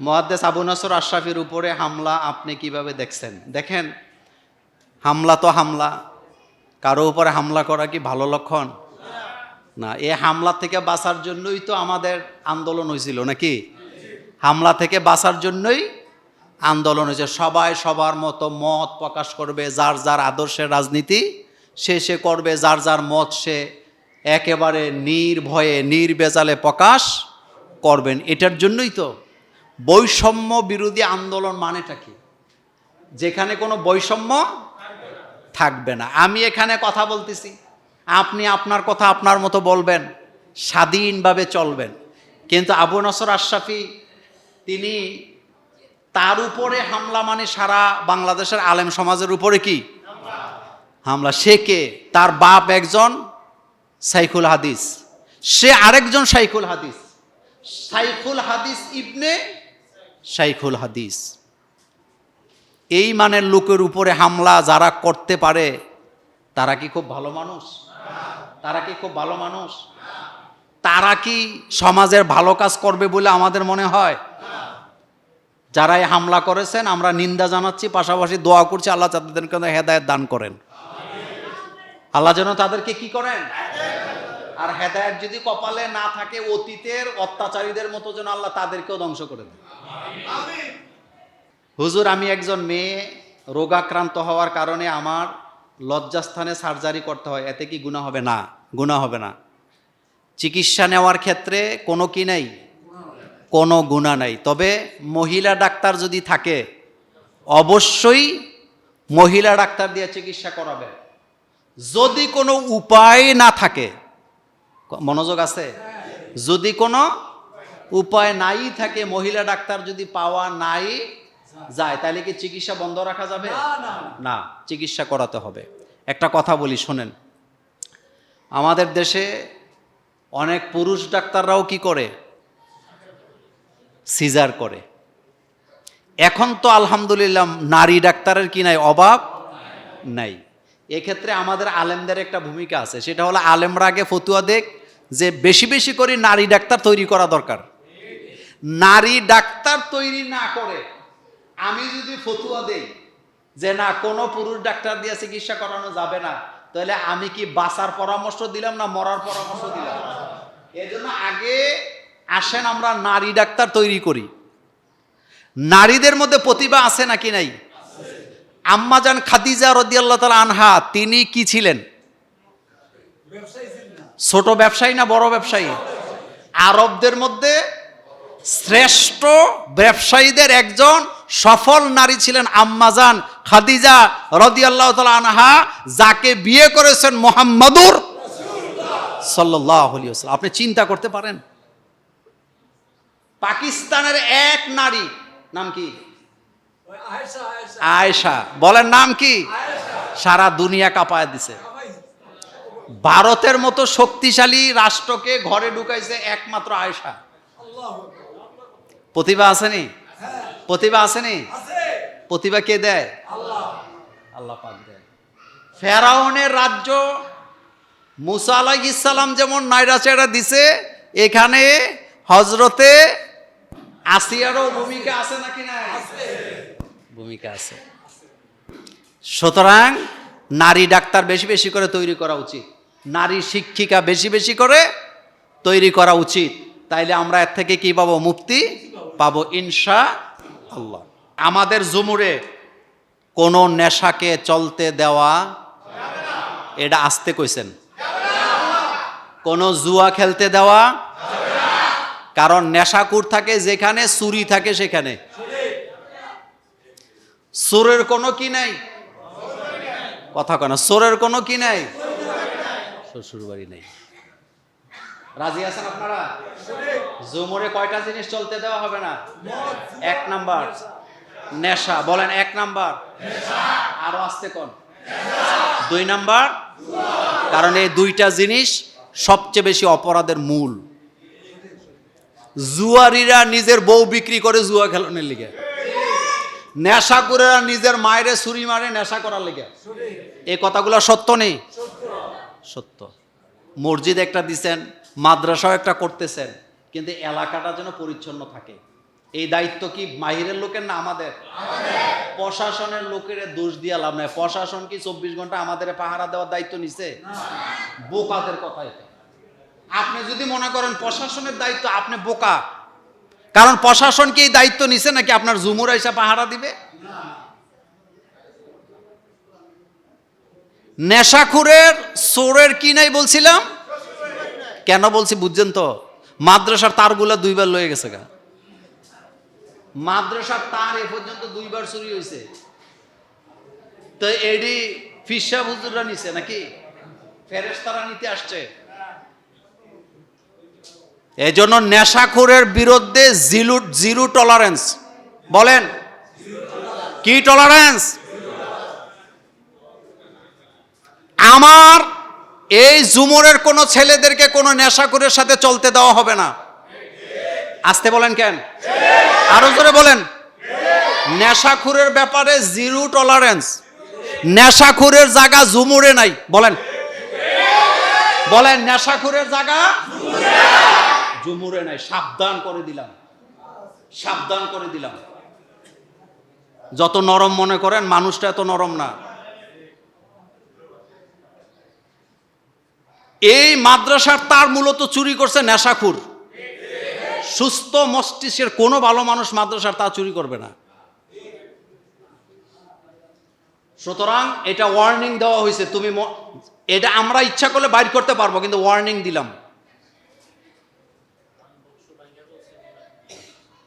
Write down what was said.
মোহাদ্দেস আবু নাসর আশরাফির উপরে হামলা আপনি কীভাবে দেখছেন? দেখেন, হামলা তো হামলা। কারও উপরে হামলা করা কি ভালো লক্ষণ? না, এ হামলা থেকে বাঁচার জন্যই তো আমাদের আন্দোলন হয়েছিল নাকি? হামলা থেকে বাঁচার জন্যই আন্দোলন হয়েছে। সবাই সবার মতো মত প্রকাশ করবে, যার যার আদর্শের রাজনীতি সে সে করবে, যার যার মত সে একেবারে নির্ভয়ে, নির্বেজালে প্রকাশ করবেন। এটার জন্যই তো বৈষম্য বিরোধী আন্দোলন মানেটা কি? যেখানে কোনো বৈষম্য থাকবে না। আমি এখানে কথা বলতেছি। আপনি আপনার কথা আপনার মতো বলবেন, স্বাধীনভাবে চলবেন। কিন্তু আবু নসর আশরাফি, তিনি তার উপরে হামলা মানে সারা বাংলাদেশের আলেম সমাজের উপরে কি? হামলা। সে কে? তার বাপ একজন সাইকুল হাদিস। সে আরেকজন সাইকুল হাদিস। সাইকুল হাদিস ইবনে সাইকুল হাদিস। এই মানের লোকের উপরে হামলা যারা করতে পারে, তারা কি খুব ভালো মানুষ? তারা কি খুব ভালো মানুষ? তারা কি সমাজের ভালো কাজ করবে বলে আমাদের মনে হয়? যারা এই হামলা করেছেন, আমরা নিন্দা জানাচ্ছি, পাশাপাশি দোয়া করছি, আল্লাহ তাদেরকে হেদায়ত দান করেন। আল্লাহ যেন তাদেরকে কি করেন? আর হেদায়ত যদি কপালে না থাকে, অতীতের অত্যাচারীদের মতো যেন আল্লাহ তাদেরকেও ধ্বংস করে দেন। হুজুর, আমি একজন মেয়ে, রোগাক্রান্ত হওয়ার কারণে আমার লজ্জাস্থানে সার্জারি করতে হয়। এতে কি গুণা হবে? না গুণা হবে না। চিকিৎসা নেওয়ার ক্ষেত্রে কোনো কি নাই? কোনো গুণা নাই। তবে মহিলা ডাক্তার যদি থাকে, অবশ্যই মহিলা ডাক্তার দিয়ে চিকিৎসা করাবে। যদি কোনো উপায় না থাকে মনোযোগ আছে? যদি কোনো উপায় নাই থাকে মহিলা ডাক্তার যদি পাওয়া নাই যায় তাহলে কি চিকিৎসা বন্ধ রাখা যাবে? না চিকিৎসা করাতে হবে। একটা কথা বলি শোনেন। আমাদের দেশে অনেক পুরুষ ডাক্তাররাও কি করে? সিজার করে। এখন তো আলহামদুলিল্লাহ নারী ডাক্তারের কি নাই? অভাব নাই। এক্ষেত্রে আমাদের আলেমদের একটা ভূমিকা আছে। সেটা হলো আলেমরা আগে ফতুয়া দেখ যে বেশি বেশি করে নারী ডাক্তার তৈরি করা দরকার। নারী ডাক্তার তৈরি না করে আমি যদি ফতুয়া দেই যে না, কোনো পুরুষ ডাক্তার দিয়ে চিকিৎসা করানো যাবে না, তাহলে আমি কি বাঁচার পরামর্শ দিলাম না মরার পরামর্শ দিলাম? এজন্য আগে আসেন আমরা নারী ডাক্তার তৈরি করি। নারীদের মধ্যে প্রতিভা আছে নাকি নাই? আম্মাজান খাদিজা রদিয়াল্লাহ তালা আনহা, তিনি কি ছিলেন? ছোট ব্যবসায়ী না বড় ব্যবসায়ী? আরবদের মধ্যে শ্রেষ্ঠ ব্যবসায়ীদের একজন সফল নারী ছিলেন আম্মাজান খাদিজা রদিয়াল্লাহ তালা আনহা, যাকে বিয়ে করেছেন মোহাম্মদুর সাল্লাহ আপনি চিন্তা করতে পারেন? পাকিস্তানের এক নারী, নাম কি? আয়েশা বলেন নাম কি? সারা দুনিয়া কাঁপায় দিছে। ভারতের মতো শক্তিশালী রাষ্ট্রকে ঘরে ঢুকাইছে একমাত্র আয়েশা। প্রতিভা আসেনি? প্রতিভা আসেনি? প্রতিভা কে দেয়? আল্লাহ। পাক দেয়। ফেরাউনের রাজ্য মুসা আলাহ ইসালাম যেমন নাইরাচেরা দিছে এখানে হজরতে আসিয়ারও ভূমিকা আছে নাকি না ভূমিকা আছে। সুতরাং নারী ডাক্তার বেশি বেশি করে তৈরি করা উচিত। নারী শিক্ষিকা বেশি বেশি করে তৈরি করা উচিত। তাইলে আমরা এর থেকে কি পাবো? মুক্তি পাবো ইনশা আল্লাহ আমাদের জুমুরে কোনো নেশাকে চলতে দেওয়া এটা আসতে কইছেন। কোনো জুয়া খেলতে দেওয়া কারণ নেশাকুর থাকে যেখানে, চুরি থাকে সেখানে। চোরের কোনো কি নাই? কথা কেন সোরের কোনো কি নাই? শ্বশুর বাড়ি নেই। রাজি আছেন আপনারা? জুমরে কয়টা জিনিস চলতে দেওয়া হবে না? এক নাম্বার নেশা। বলেন এক নাম্বার। আরও আসতে কোন? দুই নাম্বার কারণ এই দুইটা জিনিস সবচেয়ে বেশি অপরাধের মূল। জুয়ারিরা নিজের বউ বিক্রি করে জুয়া খেলনের লিগে। নেশা করে নিজের মায়েরে ছুরি মারে নেশা করার লেগে। এই কথাগুলো সত্য নেই? সত্য। মসজিদ একটা দিছেন মাদ্রাসাও একটা করতেছেন কিন্তু এলাকাটা যেন পরিচ্ছন্ন থাকে। এই দায়িত্ব কি মাহিরের লোকের না আমাদের? প্রশাসনের লোকের দোষ দিয়া লাভ নাই। প্রশাসন কি চব্বিশ ঘণ্টা আমাদের পাহারা দেওয়ার দায়িত্ব নিছে? বোকাদের কথা এটা। আপনি যদি মনে করেন প্রশাসনের দায়িত্ব আপনি বোকা। কারণ প্রশাসন কি এই দায়িত্ব নিছে নাকি আপনার জুমুর এসে পাহারা দিবে? নেশাখুরের সোরের কি নাই বলছিলাম? কেন বলছি বুঝছেন তো? মাদ্রাসার তারগুলো দুইবার লয়ে গেছে গা। মাদ্রাসার তার এ পর্যন্ত দুইবার চুরি হয়েছে তো এডি ফিসা হুজুররা নিছে নাকি? ফেরেশতারা নিতে আসছে। এই জন্য নেশাখোরের বিরুদ্ধে জিরো জিরো টলারেন্স বলেন। কি টলারেন্স আমার এই জুমরের কোনো ছেলেদেরকে কোনো নেশাখোরের সাথে চলতে দেওয়া হবে না। আসতে বলেন কেন? আরও জোরে বলেন। নেশাখুরের ব্যাপারে জিরো টলারেন্স নেশাখুরের জায়গা জুমুরে নাই। বলেন। বলেন, নেশাখুরের জায়গা জুমুরে নাই, সাবধান করে দিলাম। সাবধান করে দিলাম। যত নরম মনে করেন, মানুষটা এত নরম না। এই মাদ্রাসার তার মূলত চুরি করছে নেশাখুর। সুস্থ মস্তিষ্কের কোনো ভালো মানুষ মাদ্রাসার তা চুরি করবে না। সুতরাং এটা ওয়ার্নিং দেওয়া হয়েছে। তুমি এটা আমরা ইচ্ছা করলে বাইর করতে পারব, কিন্তু ওয়ার্নিং দিলাম।